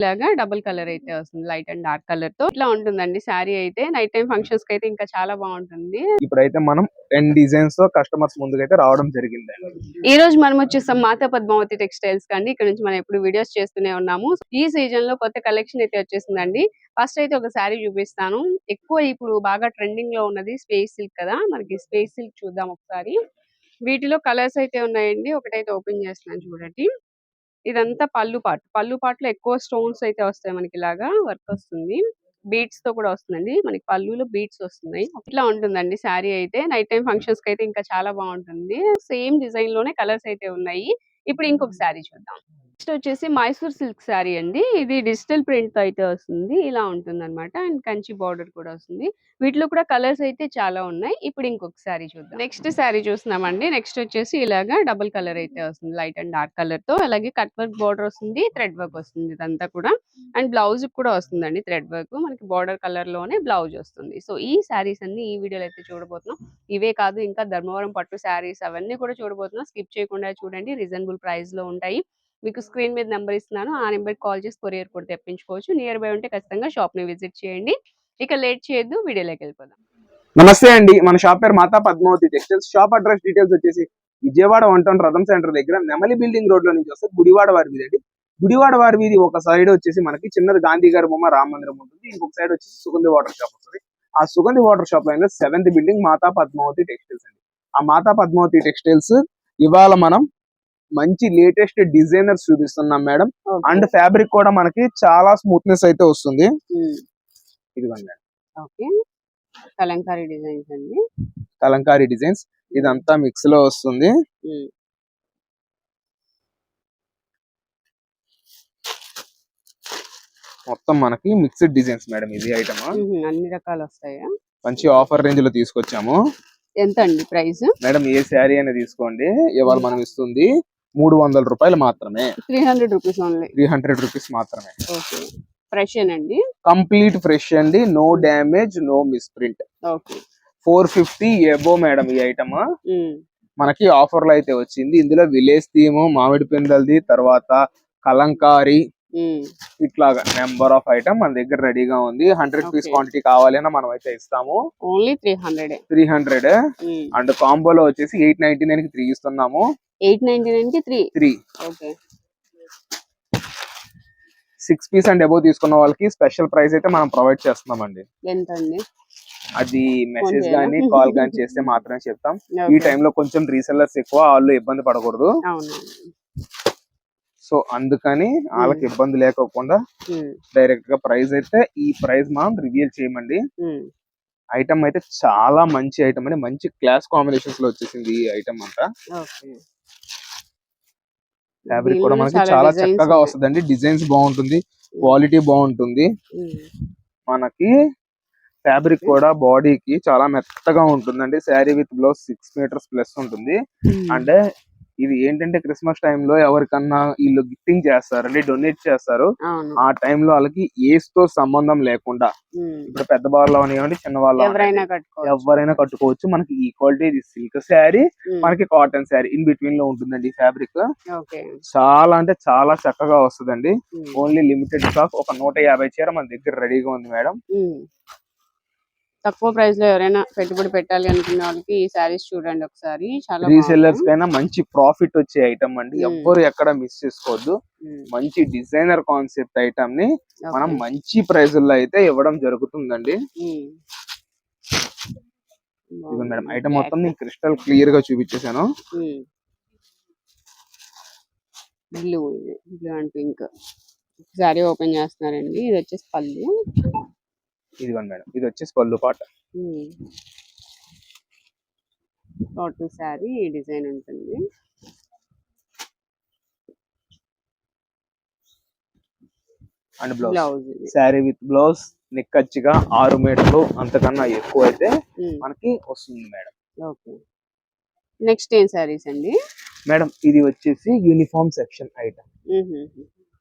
ఇలాగా double colour అయితే వస్తుంది. లైట్ అండ్ డార్క్ కలర్తో. ఇట్లా ఉంటుందండి శారీ అయితే. నైట్ టైం ఫంక్షన్స్కి అయితే ఇంకా చాలా బాగుంటుంది. ఇప్పుడైతే మనం టెన్ డిజైన్స్తో కస్టమర్స్ ముందుకైతే రావడం జరిగింది. ఈ రోజు మనం వచ్చేసాం మాతా పద్మావతి టెక్స్టైల్స్ కండి ఇక్కడ నుంచి మనం ఎప్పుడు వీడియోస్ చేస్తూనే ఉన్నాము. ఈ సీజన్లో కొత్త కలెక్షన్ అయితే వచ్చేసిందండి. ఫస్ట్ అయితే ఒక శారీ చూపిస్తాను. ఎక్కువ ఇప్పుడు బాగా ట్రెండింగ్లో ఉన్నది స్పేస్ సిల్క్ కదా. మనకి స్పేస్ సిల్క్ చూద్దాం ఒకసారి. వీటిలో కలర్స్ అయితే ఉన్నాయండి. ఒకటైతే ఓపెన్ చేస్తున్నాను చూడండి. ఇదంతా పళ్ళు పాటు. పళ్ళు పాటలో ఎక్కువ స్టోన్స్ అయితే వస్తాయి మనకి ఇలాగా వర్క్ వస్తుంది. బీట్స్తో కూడా వస్తుందండి. మనకి పళ్ళులో బీట్స్ వస్తున్నాయి. ఇట్లా ఉంటుందండి శారీ అయితే. నైట్ టైం ఫంక్షన్స్కి అయితే ఇంకా చాలా బాగుంటుంది. సేమ్ డిజైన్లోనే కలర్స్ అయితే ఉన్నాయి. ఇప్పుడు ఇంకొక శారీ చూద్దాం. నెక్స్ట్ వచ్చేసి మైసూర్ సిల్క్ శారీ అండి. ఇది డిజిటల్ ప్రింట్తో అయితే వస్తుంది. ఇలా ఉంటుంది అనమాట అండ్ కంచి బార్డర్ కూడా వస్తుంది. వీటిలో కూడా కలర్స్ అయితే చాలా ఉన్నాయి. ఇప్పుడు ఇంకొక శారీ చూద్దాం. నెక్స్ట్ శారీ చూస్తున్నామండి. నెక్స్ట్ వచ్చేసి ఇలాగా డబుల్ కలర్ అయితే వస్తుంది. లైట్ అండ్ డార్క్ కలర్తో. అలాగే కట్ వర్క్ బార్డర్ వస్తుంది. థ్రెడ్ వర్క్ వస్తుంది ఇదంతా కూడా. అండ్ బ్లౌజ్ కూడా వస్తుందండి థ్రెడ్ వర్క్. మనకి బార్డర్ కలర్లోనే బ్లౌజ్ వస్తుంది. సో ఈ శారీస్ అన్ని ఈ వీడియోలో అయితే చూడబోతున్నాం. ఇవే కాదు ఇంకా ధర్మవరం పట్టు శారీస్ అవన్నీ కూడా చూడబోతున్నాం. స్కిప్ చేయకుండా చూడండి. రీజనబుల్ ప్రైస్లో ఉంటాయి. మీకు స్క్రీన్ మీద నెంబర్ ఇస్తున్నాను. ఆ నెంబర్ కాల్ చేసి కొరియర్ కూడా తెప్పించుకోవచ్చు. నియర్ బై ఉంటే ఖచ్చితంగా షాప్ని విజిట్ చేయండి. ఇక లేట్ చేయొద్దు. వీడియోలోకి వెళ్ళిపోదాం. నమస్తే అండి. మన షాప్ పేరు Mata Padmavathi textiles. Shop address details వచ్చేసి విజయవాడ వన్ టౌన్ రథం సెంటర్ దగ్గర నెమలి బిల్డింగ్ రోడ్లో నుంచి వస్తే గుడివాడ వారి వీధి అండి. గుడివాడ వారి వీధి ఒక సైడ్ వచ్చేసి మనకి చిన్నది గాంధీ గారి బొమ్మ రామ మందిరం ఉంటుంది. ఇంకొక సైడ్ వచ్చేసి సుగంధి వాటర్ షాప్ వస్తుంది. ఆ సుగంధి వాటర్ షాప్లో seventh building Mata Padmavathi textiles అండి. ఆ మాతా పద్మావతి టెక్స్టైల్స్ ఇవాళ మనం మంచి లేటెస్ట్ డిజైనర్స్ చూపిస్తున్నాం మేడం. అండ్ ఫ్యాబ్రిక్ కూడా మనకి చాలా స్మూత్నెస్ అయితే వస్తుంది. ఇదిగోండి. ఓకే. కలంకారీ డిజైన్స్ అండి. కలంకారీ డిజైన్స్. ఇదంతా మిక్స్లో వస్తుంది. మొత్తం మనకి మిక్స్డ్ డిజైన్స్ మేడం ఇది ఐటమ్. అన్ని రకాలు వస్తాయా? మంచి ఆఫర్ రేంజ్లో తీసుకొచ్చాము. ఎంత అండి ప్రైస్? మేడం ఏ శారీ అయినా తీసుకోండి. ఇవాళ మనం ఇస్తుంది మూడు వందల రూపాయలు మాత్రమే. Three hundred rupees only. Three hundred rupees మాత్రమే. ఓకే. ఫ్రెష్ అండి? కంప్లీట్ ఫ్రెష్ అండి. No damage no misprint. Okay. Four fifty above madam ఈ ఐటమ్. మనకి ఆఫర్లో అయితే వచ్చింది. ఇందులో విలేజ్ థీమ్ మామిడి పిందల్ది తర్వాత కలంకారీ ఇట్లాగా నెంబర్ ఆఫ్ ఐటమ్ మన దగ్గర రెడీగా ఉంది. Hundred piece. క్వాంటిటీ కావాలి అన్న మనం అయితే ఇస్తాము. Only three hundred. Three hundred. And కాంబోలో వచ్చేసి ఎయిట్ నైన్టీ నైన్కి త్రీ ఇస్తున్నాము. ఎయిట్ నైన్టీ నైన్కి three? Three. Okay. Six piece and above తీసుకున్న వాళ్ళకి స్పెషల్ ప్రైస్ అయితే మనం ప్రొవైడ్ చేస్తున్నామండి. ఎంత అండి అది మెసేజ్? గానీ కాల్ గానీ చేస్తే మాత్రమే చెప్తాం. ఈ Okay. time లో కొంచెం రీసెల్లర్స్ ఎక్కువ వాళ్ళు ఇబ్బంది పడకూడదు. సో అందుకని వాళ్ళకి ఇబ్బంది లేకోకుండా డైరెక్ట్గా ప్రైస్ అయితే ఈ ప్రైస్ మనం రివీల్ చేయమండి. ఐటమ్ అయితే చాలా మంచి ఐటమ్ అండి. మంచి క్లాస్ కాంబినేషన్స్లో వచ్చేసింది ఈ ఐటమ్ అంతా ఫ్యాబ్రిక్ కూడా మనకి చాలా చక్కగా. వస్తుందండి. డిజైన్స్ బాగుంటుంది. క్వాలిటీ బాగుంటుంది. మనకి ఫ్యాబ్రిక్ కూడా బాడీకి చాలా మెత్తగా ఉంటుందండి. Sari with blouse six metres plus ఉంటుంది. అంటే ఇది ఏంటంటే క్రిస్మస్లో ఎవరికన్నా వీళ్ళు గిఫ్టింగ్ చేస్తారండి డొనేట్ చేస్తారు. ఆ time లో వాళ్ళకి ఏజ్తో సంబంధం లేకుండా ఇప్పుడు పెద్ద వాళ్ళు అవనివ్వండి చిన్న వాళ్ళు ఎవరైనా కట్టుకోవచ్చు. మనకి ఈక్వాలిటీ ఇది సిల్క్ శారీ మనకి కాటన్ శారీ ఇన్ బిట్వీన్లో ఉంటుందండి ఫ్యాబ్రిక్ చాలా అంటే చాలా చక్కగా వస్తుందండి. ఓన్లీ లిమిటెడ్ స్టాక్ ఒక నూట యాభై చీర మన దగ్గర రెడీగా ఉంది మేడం. తక్కువ ప్రైస్లో ఎవరైనా పెట్టుబడి పెట్టాలి అనుకున్న వాళ్ళకి ఈ శారీస్ చూడండి ఒకసారి చాలా రీసెల్లర్స్. కైనా మంచి ప్రాఫిట్ వచ్చే ఐటమ్ అండి Hmm. ఎవ్వరు ఎక్కడ మిస్ చేసుకోవద్దు ఉమ్, మంచి డిజైనర్ కాన్సెప్ట్ ఐటమ్ని. మనం మంచి ప్రైజుల్లో అయితే ఇవ్వడం జరుగుతుందండి. ఇదిగో మేడం. ఐటమ్ మొత్తం నేను క్రిస్టల్ క్లియర్గా చూపించేశాను. Blue blue and pink sari open చేస్తున్నారండి ఇది వచ్చేసి పళ్ళు ఇదిగోండి మేడం ఇది వచ్చేసి పళ్ళు పాట. టోటల్ శారీ ఈ డిజైన్ ఉంటుంది. And blouse sari with blouse నిక్కచ్చిగా ఆరు మీటర్లు అంతకన్నా ఎక్కువ అయితే మనకి వస్తుంది మేడం ఓకే. నెక్స్ట్ ఏం శారీస్ అండి? మేడం ఇది వచ్చేసి యూనిఫామ్ సెక్షన్ ఐటమ్.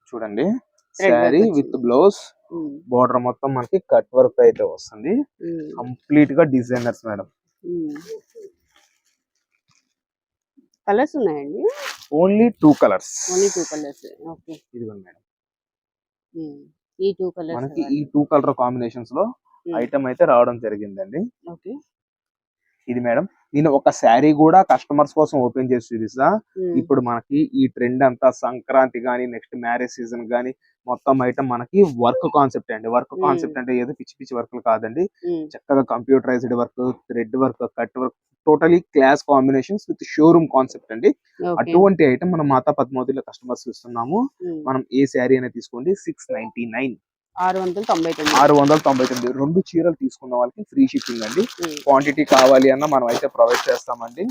చూడండి. శారీ విత్. బ్లౌజ్. బోర్డర్ మొత్తం మనకి కట్ వర్క్ అయితే వస్తుంది. కంప్లీట్గా డిజైనర్స్ మేడం. కలర్స్ ఉన్నాయండి? Only two colours only two colours okay ఇదిగోండి మేడం. ఈ టూ కలర్స్ మనకి ఈ టూ కలర్ కాంబినేషన్స్లో ఐటమ్ అయితే రావడం జరిగిందండి. ఓకే ఇది మేడం. నేను ఒక శారీ కూడా కస్టమర్స్ కోసం ఓపెన్ చేసి చూపిస్తా. ఇప్పుడు మనకి ఈ ట్రెండ్ అంతా సంక్రాంతి గానీ నెక్స్ట్ మ్యారేజ్ సీజన్ గానీ మొత్తం ఐటమ్ మనకి వర్క్ కాన్సెప్ట్ అండి. వర్క్. కాన్సెప్ట్ అంటే ఏదో పిచ్చి పిచ్చి వర్క్ కాదండి. చక్కగా computerised work thread work cut work totally class combinations with showroom concept అండి. అటువంటి ఐటమ్ మనం మాతా పద్మావతిలో కస్టమర్స్ ఇస్తున్నాము మనం ఏ శారీ అయినా తీసుకోండి సిక్స్ నైన్టీ నైన్ ఆరు వందల తొంభై తొమ్మిది. ఆరు వందల తొంభై తొమ్మిది. రెండు చీరలు తీసుకున్న వాళ్ళకి ఫ్రీ షిప్పింగ్ అండి. క్వాంటిటీ కావాలి అన్న మనం అయితే ప్రొవైడ్ చేస్తామండి.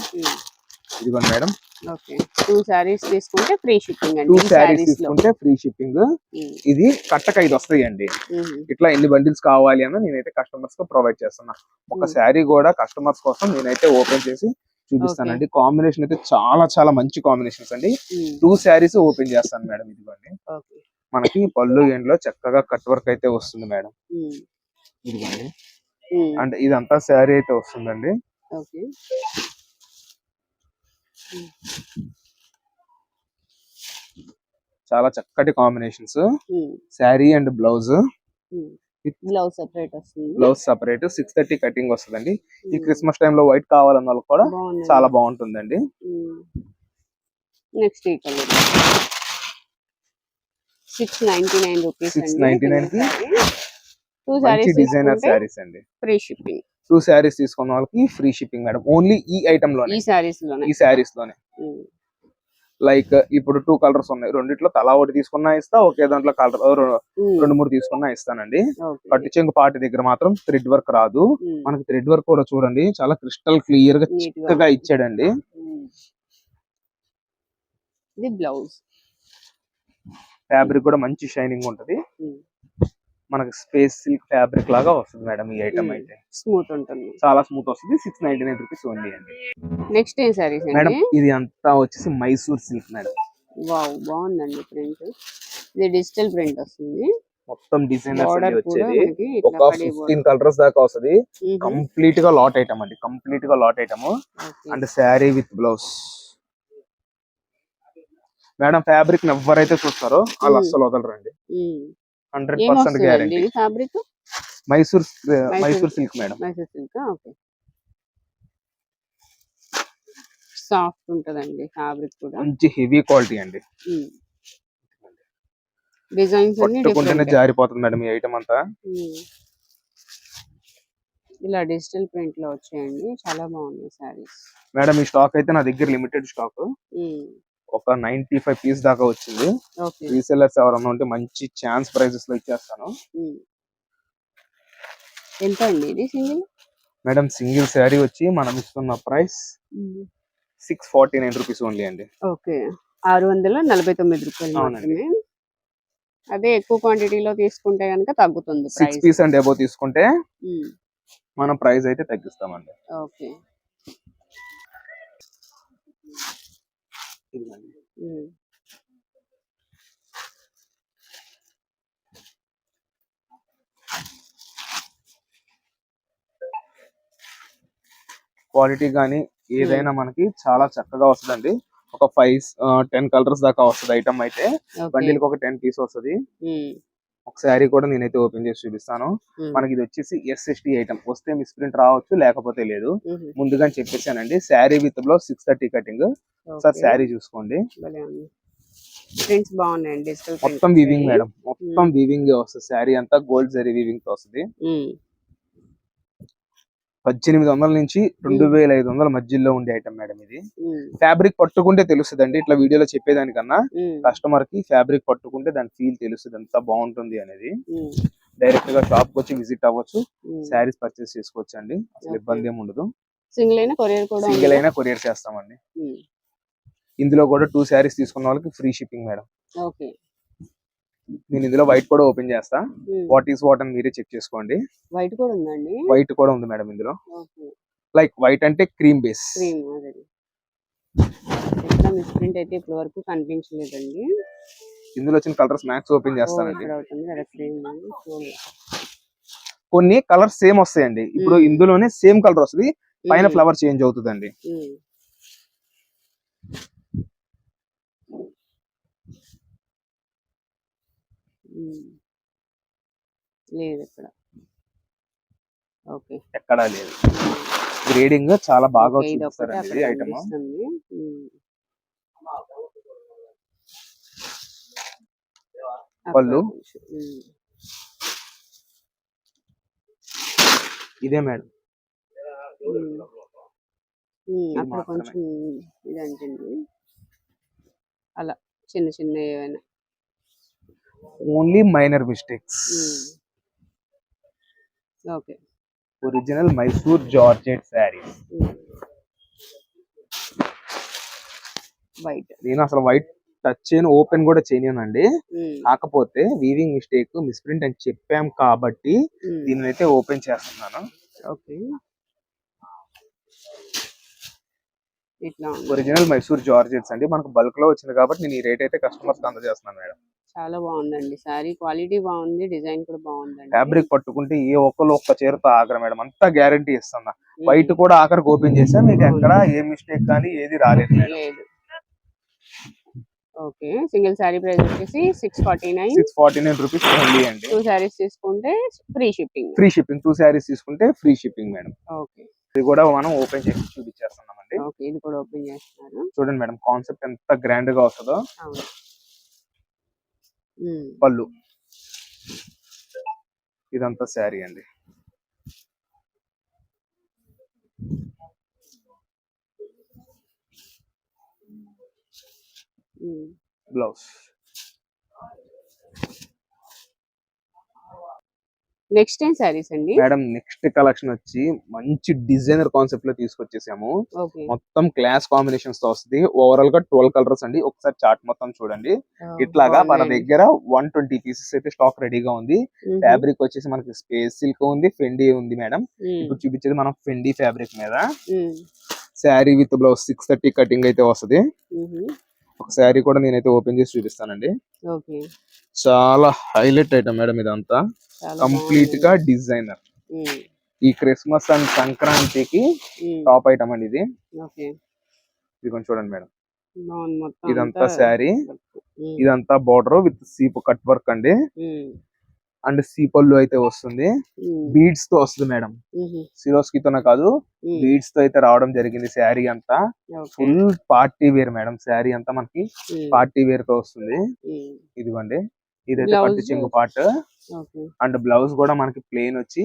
ఇదిగోండి మేడం. ఓకే. టూ శారీస్ తీసుకుంటే ఫ్రీ షిప్పింగ్ అండి. టూ లో. తీసుకుంటే ఫ్రీ షిప్పింగ్. ఇది కట్టక ఐదు వస్తాయండి. ఇట్లా ఎన్ని బండిల్స్ కావాలి అన్న నేనైతే కస్టమర్స్కి ప్రొవైడ్ చేస్తున్నా. ఒక. శారీ కూడా కస్టమర్స్ కోసం నేనైతే ఓపెన్ చేసి చూపిస్తానండి. కాంబినేషన్ అయితే చాలా చాలా మంచి కాంబినేషన్స్ అండి. టూ శారీస్ ఓపెన్ చేస్తాను మేడం ఇదిగోండి. ఓకే. మనకి పళ్ళు ఎండ్లో చక్కగా కట్ వర్క్ అయితే వస్తుంది మేడం. ఇదిగోండి. అంటే ఇదంతా శారీ అయితే వస్తుందండి. ఓకే. చాలా చక్కటి combinations. Sari and blouse. Blouse separate వస్తుంది. Blouse separate. Six thirty cutting వస్తుందండి. ఈ క్రిస్మస్ టైం లో వైట్ కావాలన్న వాళ్ళకి కూడా చాలా బాగుంటుందండి. నెక్స్ట్ ఈ colour. Six ninety nine rupees 699 కి టూ మంచి శారీస్ డిజైనర్ శారీస్ అండి. ఫ్రీ షిప్పింగ్ టూ శారీస్ తీసుకున్న వాళ్ళకి ఫ్రీ షిప్పింగ్ మేడం ఓన్లీ ఈ ఐటమ్లోనే. ఈ శారీస్లోనే. ఈ లైక్ ఇప్పుడు టూ కలర్స్ ఉన్నాయి. రెండిట్లో తలా ఒకటి తీసుకున్నా ఇస్తా ఒకే దాంట్లో కలర్ ఉమ్, రెండు మూడు తీసుకున్నా ఇస్తానండి. పట్టు చెంగు పాటి దగ్గర మాత్రం థ్రెడ్ వర్క్ రాదు. ఉమ్, మనకి థ్రెడ్ వర్క్ కూడా చూడండి చాలా క్రిస్టల్ క్లియర్గా. చక్కగా ఇచ్చాడండి. ఇది బ్లౌజ్ ఫ్యాబ్రిక్ కూడా మంచి షైనింగ్ ఉంటది. మనకి స్పేస్ సిల్క్ ఫ్యాబ్రిక్ లాగా వస్తుంది మేడం ఈ ఐటమ్. అయితే. స్మూత్ ఉంటుంది. చాలా స్మూత్ వస్తుంది. Six ninety nine rupees only అండి. నెక్స్ట్ ఏం శారీస్ మేడం ఇది అంతా వచ్చేసి మైసూర్ సిల్క్ మేడం. వావ్ బాగుందండి ప్రింట్. ఇది డిజిటల్ ప్రింట్ వస్తుంది. మొత్తం డిజైనర్స్ కూడా వచ్చేది. ఒక ఫిఫ్టీన్ కలర్స్ దాకా వస్తుంది. కంప్లీట్గా లాట్ ఐటమ్ అండి. కంప్లీట్గా lot item and sari with blouse madam fabric ఎవరైతే చూస్తారో వాళ్ళు. అస్సలు వదలరండి. Hundred percent guarantee fabric? Mysore Mysore silk madam. Mysore silk okay. Soft ఉంటదండి ఫ్యాబ్రిక్ కూడా. మంచి హెవీ క్వాలిటీ అండి. డిజైన్స్ అన్ని పట్టుకుంటేనే. జారిపోతుంది మేడం ఈ ఐటమ్ అంతా. ఇలా డిజిటల్ ప్రింట్లో వచ్చాయండి. చాలా బాగున్నాయి సారీస్ మేడం ఈ స్టాక్ అయితే నా దగ్గర లిమిటెడ్ స్టాక్. ఒక నైన్టీ ఫైవ్ పీస్ దాకా వచ్చింది. ఓకే. రీసెల్లర్స్ ఎవరన్నా ఉంటే మంచి ఛాన్స్ ప్రైజెస్లో ఇచ్చేస్తాను. ఎంత అండి ఇది సింగిల్? మేడం సింగిల్ శారీ వచ్చి మనం ఇస్తున్న price six forty nine rupees only అండి. ఓకే. ఆరు వందల నలభై తొమ్మిది రూపాయలు అవునండి. మాత్రమే. అదే ఎక్కువ క్వాంటిటీలో తీసుకుంటే కనుక తగ్గుతుంది సిక్స్ పీస్ అండ్ అబౌవ్ తీసుకుంటే మనం ప్రైస్ అయితే తగ్గిస్తామండి. ఓకే. క్వాలిటీ కానీ ఏదైనా మనకి చాలా చక్కగా వస్తుందండి. ఒక ఫైవ్ టెన్ కలర్స్ దాకా వస్తుంది ఐటమ్ అయితే. బండిల్కి ఒక టెన్ పీస్ వస్తుంది. ఒక శారీ కూడా నేనైతే ఓపెన్ చేసి చూపిస్తాను. మనకి ఇది వచ్చేసి ఎస్ఎస్టీ ఐటమ్ వస్తే మిస్ప్రింట్ రావచ్చు లేకపోతే లేదు. ముందుగా చెప్పేసానండి. Sari with blouse six thirty cutting sir sari చూసుకోండి. ప్రింట్స్ బాగున్నాయండి డిజిటల్ మొత్తం వీవింగ్ మేడం మొత్తం వీవింగ్ వస్తుంది. శారీ అంతా గోల్డ్ జరీ వీవింగ్తో వస్తుంది. పద్దెనిమిది వందల నుంచి రెండు వేల ఐదు వందల మధ్యలో ఉండే ఐటమ్ మేడం ఇది. ఫ్యాబ్రిక్ పట్టుకుంటే తెలుస్తుందండి ఇట్లా వీడియోలో చెప్పేదానికన్నా కస్టమర్కి ఫ్యాబ్రిక్ పట్టుకుంటే దాని ఫీల్ తెలుస్తుంది ఎంత బాగుంటుంది అనేది. డైరెక్ట్గా షాప్ వచ్చి విజిట్ అవ్వచ్చు శారీస్ పర్చేస్ చేసుకోవచ్చు అండి అసలు. ఇబ్బంది ఏమి ఉండదు. సింగిల్ అయినా కొరియర్ కూడా సింగిల్ అయినా కొరియర్ చేస్తామండి. ఇందులో కూడా టూ శారీస్ తీసుకున్న వాళ్ళకి ఫ్రీ షిప్పింగ్ మేడం ఓకే. నేను ఇందులో వైట్ కూడా ఓపెన్ చేస్తా. వాట్ ఈస్ వాట్ అని మీరే చెక్ చేసుకోండి. వైట్ కూడా ఉందండి? వైట్ కూడా ఉంది మేడం ఇందులో. లైక్ వైట్ అంటే cream base cream miss print అయితే ఇప్పటి వరకు కనిపించలేదండి. ఇందులో వచ్చిన కలర్స్ మ్యాక్స్ ఓపెన్ చేస్తానండి. కొన్ని కలర్స్ సేమ్ వస్తాయండి. ఇప్పుడు ఇందులోనే సేమ్ కలర్ వస్తుంది. పైన ఫ్లవర్ చేంజ్ అవుతుందండి. లేదు ఇక్కడ. ఓకే. ఎక్కడా లేదు. గ్రేడింగ్ చాలా బాగా ఇది ఐటమ్ పళ్ళు. ఇదే మేడం. అక్కడ. కొంచెం ఇది అంటుంది అలా చిన్న చిన్న ఏమైనా only minor mistakes. Okay original Mysore georgette sari um. White నేను అసలు వైట్ టచ్ చేయను ఓపెన్ కూడా చేయనండి ఉమ్. కాకపోతే వీవింగ్ మిస్టేక్ మిస్ప్రింట్ అని చెప్పాం కాబట్టి ఉమ్. దీన్ని అయితే ఓపెన్ చేస్తున్నాను ఓకే ఇట్లా. ఒరిజినల్ మైసూర్ జార్జెట్స్ అండి మనకు బల్క్లో వచ్చింది కాబట్టి నేను ఈ రేట్ అయితే కస్టమర్స్ అందజేస్తున్నాను మేడం చాలా బాగుందండి. సారీ క్వాలిటీ బాగుంది డిజైన్ కూడా బాగుందండి. ఫ్యాబ్రిక్ పట్టుకుంటే ఏ ఒక్కరు ఒక్క చీరతో ఆగరు మేడం. అంతా గ్యారంటీ ఇస్తున్నా ఉమ్. వైట్ కూడా ఆఖరికి ఓపెన్ చేసా మీకు ఎక్కడ ఏ మిస్టేక్ కానీ ఏది రాలేదు లేదు. ఓకే. సింగిల్ శారీ ప్రైస్ వచ్చేసి six forty nine six forty nine rupees only అండి. టూ శారీస్ తీసుకుంటే free shipping free shipping two saris తీసుకుంటే ఫ్రీ షిప్పింగ్ మేడం. ఓకే. ఇది కూడా మనం ఓపెన్ చేసి చూపించేస్తున్నామండి. ఓకే. ఇది కూడా ఓపెన్ చేస్తున్నారు. చూడండి మేడం కాన్సెప్ట్ ఎంత గ్రాండ్గా వస్తుందో. పళ్ళు. ఇదంతా శారీ అండి. బ్లౌజ్. నెక్స్ట్ ఏం శారీస్ అండి? మేడం నెక్స్ట్ కలెక్షన్ వచ్చి మంచి డిజైనర్ కాన్సెప్ట్లో తీసుకొచ్చేసాము. మొత్తం క్లాస్ కాంబినేషన్స్తో వస్తుంది. ఓవరాల్గా ట్వెల్వ్ కలర్స్ అండి. ఒకసారి చార్ట్ మొత్తం చూడండి. ఇట్లాగా మన దగ్గర వన్ ట్వంటీ పీసెస్ అయితే స్టాక్ రెడీగా ఉంది. ఫ్యాబ్రిక్ వచ్చేసి మనకి స్పేస్ సిల్క్ ఉంది ఫెండీ ఉంది మేడం. ఇప్పుడు చూపించేది మనం ఫెండీ ఫ్యాబ్రిక్ మీద. Sari with blouse six thirty cutting అయితే వస్తుంది. ఒక శారీ కూడా నేనైతే ఓపెన్ చేసి చూపిస్తానండి. చాలా హైలైట్ ఐటమ్ మేడం ఇదంతా. కంప్లీట్గా డిజైనర్. ఈ క్రిస్మస్ అండ్ సంక్రాంతికి టాప్ ఐటమ్ అండి ఇది. ఇది కొంచెం చూడండి మేడం. ఇదంతా శారీ. ఇదంతా బోర్డర్ విత్ సీప్ కట్ వర్క్ అండి. అండ్ సీపల్లు అయితే వస్తుంది. బీడ్స్తో వస్తుంది మేడం. సిరోస్కి తోనే కాదు. బీడ్స్తో అయితే రావడం జరిగింది శారీ అంతా. Full party wear madam sari అంతా మనకి పార్టీ వేర్తో వస్తుంది. ఇదిగోండి. ఇదైతే? పట్టు చెంగు పార్ట్. అండ్ బ్లౌజ్ కూడా మనకి ప్లెయిన్ వచ్చి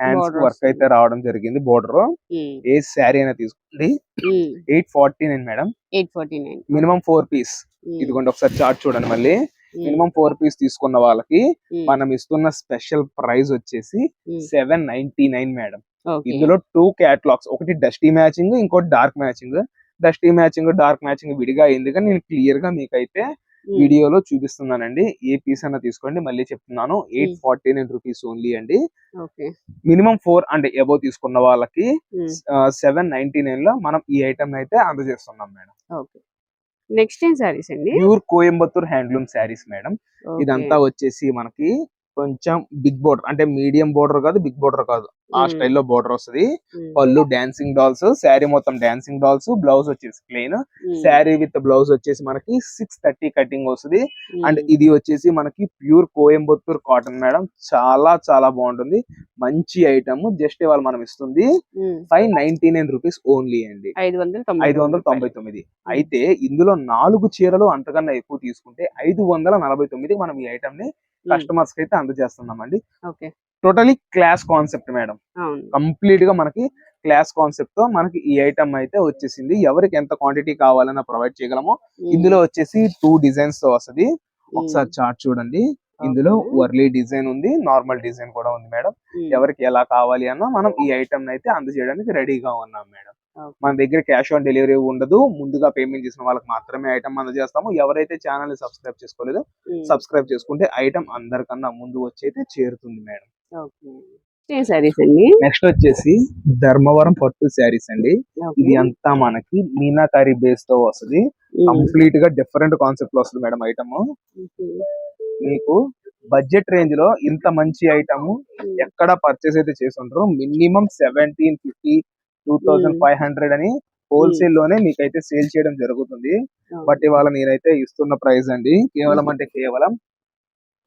హ్యాండ్స్ వర్క్. అయితే రావడం జరిగింది బోర్డర్. ఏ శారీ అయినా తీసుకోండి. Eight forty nine madam. Eight forty nine. Minimum four piece. ఇదిగోండి ఒకసారి చార్ట్ చూడండి మళ్ళీ. మినిమం ఫోర్ పీస్ తీసుకున్న వాళ్ళకి ఉమ్, మనం ఇస్తున్న స్పెషల్ ప్రైస్ వచ్చేసి um, seven ninety nine madam. ఇందులో టూ క్యాటలాగ్స్ ఒకటి డస్టీ మ్యాచింగ్ ఇంకోటి dark matching. Dusty matching dark matching విడిగా అయింది కానీ నేను క్లియర్గా మీకైతే వీడియోలో చూపిస్తున్నానండి. ఏ పీస్ అన్న తీసుకోండి మళ్ళీ చెప్తున్నాను. Eight forty nine rupees only అండి. మినిమం ఫోర్ అండ్ ఎబో తీసుకున్న వాళ్ళకి సెవెన్ నైన్టీ నైన్లో మనం ఈ ఐటమ్ అయితే అందజేస్తున్నాం మేడం. ఓకే నెక్స్ట్ ఏం శారీస్ అండి? Pure Coimbatore handloom saris madam. ఇదంతా వచ్చేసి మనకి కొంచెం బిగ్ బోర్డర్ అంటే మీడియం బోర్డర్ కాదు బిగ్ బోర్డర్ కాదు. ఆ స్టైల్లో బోర్డర్ వస్తుంది. పళ్ళు డాన్సింగ్ డాల్స్ శారీ మొత్తం డాన్సింగ్ డాల్స్ బ్లౌజ్ వచ్చేసి ప్లెయిన్ శారీ విత్ బ్లౌజ్ వచ్చేసి మనకి సిక్స్ థర్టీ కటింగ్ వస్తుంది. అండ్ ఇది వచ్చేసి మనకి ప్యూర్ కోయంబత్తూర్ కాటన్ మేడం చాలా చాలా బాగుంటుంది. మంచి ఐటమ్ జస్ట్ ఇవాళ మనం ఇస్తుంది. Five ninety nine rupees only అండి. ఐదు వందల తొంభై తొమ్మిది అయితే ఇందులో నాలుగు చీరలు అంతకన్నా ఎక్కువ తీసుకుంటే ఐదు వందల నలభై తొమ్మిది మనం ఈ ఐటమ్ని కస్టమర్స్కి అయితే అందజేస్తున్నామండి టోటలీ క్లాస్ కాన్సెప్ట్ మేడం. కంప్లీట్గా మనకి క్లాస్ కాన్సెప్ట్తో మనకి ఈ ఐటమ్ అయితే వచ్చేసింది. ఎవరికి ఎంత క్వాంటిటీ కావాలన్నా ప్రొవైడ్ చేయగలము ఉమ్, ఇందులో వచ్చేసి టూ డిజైన్స్తో వస్తది. ఉమ్, ఒకసారి చార్ట్ చూడండి. ఇందులో వర్లీ డిజైన్ ఉంది నార్మల్ డిజైన్ కూడా ఉంది మేడం. ఎవరికి ఎలా కావాలి అన్నా మనం ఈ ఐటమ్ అయితే అందజేయడానికి రెడీగా ఉన్నాం మేడం. మన దగ్గర క్యాష్ ఆన్ డెలివరీ ఉండదు. ముందుగా పేమెంట్ చేసిన వాళ్ళకి మాత్రమే ఐటమ్ అందజేస్తాము. ఎవరైతే ఛానల్ని సబ్స్క్రైబ్ చేసుకోలేదో సబ్స్క్రైబ్ చేసుకుంటే ఐటమ్ అందరికన్నా ముందు వచ్చి అయితే చేరుతుంది మేడం. శారీస్ అండి? నెక్స్ట్ వచ్చేసి ధర్మవరం పట్టు శారీస్ అండి. ఇది అంతా మనకి మీనాకారి బేస్తో వస్తుంది. కంప్లీట్గా డిఫరెంట్ కాన్సెప్ట్లో వస్తుంది మేడం ఐటమ్ మీకు బడ్జెట్ రేంజ్లో ఇంత మంచి ఐటమ్ ఎక్కడ పర్చేస్ అయితే చేసి ఉంటారు minimum seventeen fifty two thousand five hundred అని హోల్సేల్లోనే మీకైతే సేల్ చేయడం జరుగుతుంది. బట్ ఇవాళ నేనైతే ఇస్తున్న ప్రైస్ అండి. కేవలం అంటే కేవలం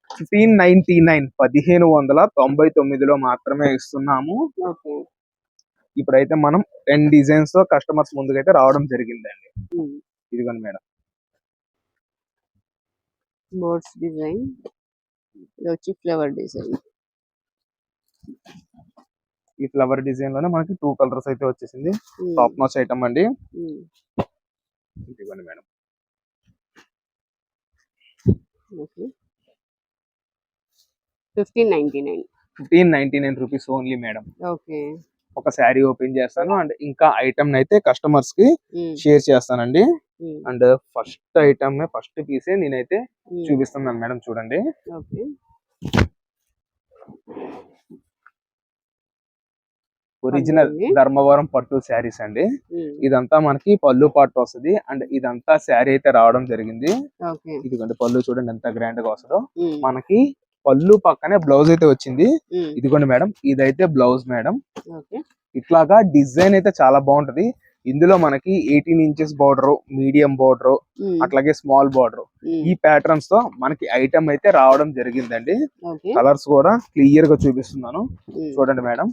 ఫిఫ్టీన్ నైన్టీ నైన్ పదిహేను వందల తొంభై తొమ్మిదిలో మాత్రమే ఇస్తున్నాము. ఇప్పుడైతే మనం టెన్ డిజైన్స్తో కస్టమర్స్ ముందుకైతే రావడం జరిగిందండి. ఇదిగోండి మేడం. బోర్డ్స్ డిజైన్ ఇది వచ్చి ఫ్లవర్ డిజైన్ ఈ ఫ్లవర్ డిజైన్లోనే మనకి టూ కలర్స్ అయితే వచ్చేసింది. టాప్ నాచ్ ఐటమ్ అండి ఉమ్. ఇదిగోండి madam okay fifteen ninety nine fifteen ninety nine rupees only madam okay ఒక శారీ ఓపెన్ చేస్తాను అండ్ ఇంకా ఐటమ్ అయితే కస్టమర్స్కి. షేర్ చేస్తానండి um. And first item first పీసే నేనైతే. చూపిస్తున్నాను మేడం చూడండి ఓకే ఒరిజినల్. ధర్మవరం పట్టు శారీస్ అండి. ఇదంతా మనకి పళ్ళు పాటు వస్తుంది. అండ్ ఇదంతా శారీ అయితే రావడం జరిగింది. ఇదిగోండి పళ్ళు చూడండి ఎంత గ్రాండ్గా వస్తుందో. మనకి పళ్ళు పక్కనే బ్లౌజ్ అయితే వచ్చింది. ఇదిగోండి మేడం ఇదైతే బ్లౌజ్ మేడం. ఇట్లాగా డిజైన్ అయితే చాలా బాగుంటది. ఇందులో మనకి eighteen inches border medium border. అట్లాగే స్మాల్ బార్డర్. ఈ ప్యాటర్న్స్తో మనకి ఐటమ్ అయితే రావడం జరిగిందండి. కలర్స్ కూడా క్లియర్గా చూపిస్తున్నాను. చూడండి మేడం.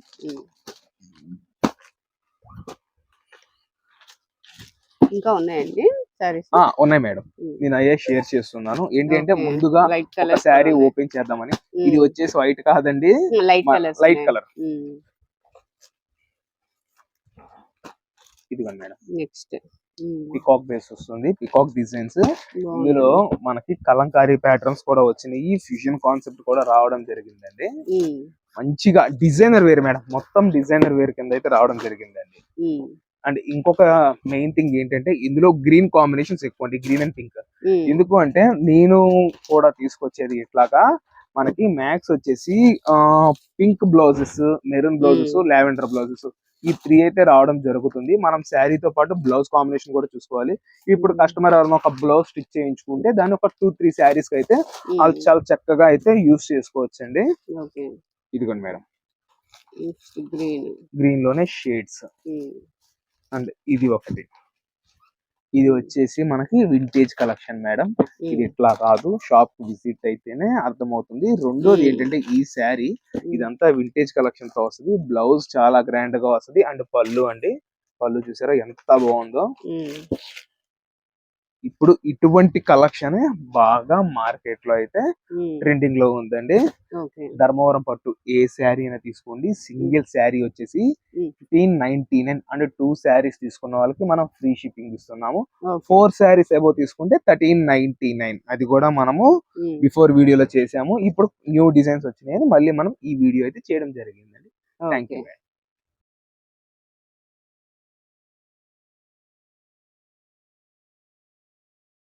ఇంకా ఉన్నాయండి? సారీస్ ఉన్నాయి మేడం. నేను అయ్యే షేర్ చేస్తున్నాను. ఏంటి అంటే ముందుగా లైట్ ఒక కలర్ శారీ ఓపెన్ చేద్దామని. ఇది వచ్చేసి వైట్ కాదండి. లైట్ కలర్ లైట్ కలర్ ఇదిగోండి మేడం. నెక్స్ట్ పికాక్ బేస్ వస్తుంది. పికాక్ డిజైన్స్ ఇందులో మనకి కలంకారీ ప్యాటర్న్స్ కూడా వచ్చినాయి. ఈ ఫ్యూజన్ కాన్సెప్ట్ కూడా రావడం జరిగిందండి. మంచిగా డిజైనర్ వేర్ మేడం. మొత్తం డిజైనర్ వేర్ కింద అయితే రావడం జరిగిందండి. అండ్ ఇంకొక మెయిన్ థింగ్ ఏంటంటే ఇందులో గ్రీన్ కాంబినేషన్స్ ఎక్కువ అండి గ్రీన్ అండ్ పింక్ ఎందుకు అంటే నేను కూడా తీసుకొచ్చేది ఇట్లాగా మనకి మ్యాక్స్ వచ్చేసి pink blouses maroon blouses lavender blouses ఈ త్రీ అయితే రావడం జరుగుతుంది. మనం శారీతో పాటు బ్లౌజ్ కాంబినేషన్ కూడా చూసుకోవాలి. ఇప్పుడు Hmm. కస్టమర్ ఎవరైనా ఒక బ్లౌజ్ స్టిచ్ చేయించుకుంటే దాన్ని ఒక టూ త్రీ శారీస్కి అయితే వాళ్ళు చాలా చక్కగా అయితే యూస్ చేసుకోవచ్చు అండి ఇదిగోండి మేడం. గ్రీన్ గ్రీన్లోనే షేడ్స్ అండ్ ఇది ఒకటి. ఇది వచ్చేసి మనకి వింటేజ్ కలెక్షన్ మేడం ఇది ఇట్లా కాదు షాప్ విజిట్ అయితేనే అర్థమవుతుంది. రెండోది. ఏంటంటే ఈ శారీ ఇదంతా వింటేజ్ కలెక్షన్తో వస్తుంది. బ్లౌజ్ చాలా గ్రాండ్గా వస్తుంది. అండ్ పళ్ళు అండి. పళ్ళు చూసారా ఎంత బాగుందో. ఇప్పుడు ఇటువంటి కలెక్షన్ బాగా మార్కెట్లో అయితే ట్రెండింగ్లో ఉందండి. ధర్మవరం పట్టు ఏ శారీ అయినా తీసుకోండి. సింగిల్ శారీ వచ్చేసి. Fifteen ninety nine and two saris తీసుకున్న వాళ్ళకి మనం ఫ్రీ షిప్పింగ్ ఇస్తున్నాము. ఫోర్ శారీస్ ఏవో తీసుకుంటే థర్టీన్ నైన్టీ నైన్. అది కూడా మనము బిఫోర్ వీడియోలో చేసాము. ఇప్పుడు న్యూ డిజైన్స్ వచ్చినాయి మళ్ళీ మనం ఈ వీడియో అయితే చేయడం జరిగిందండి. Thank you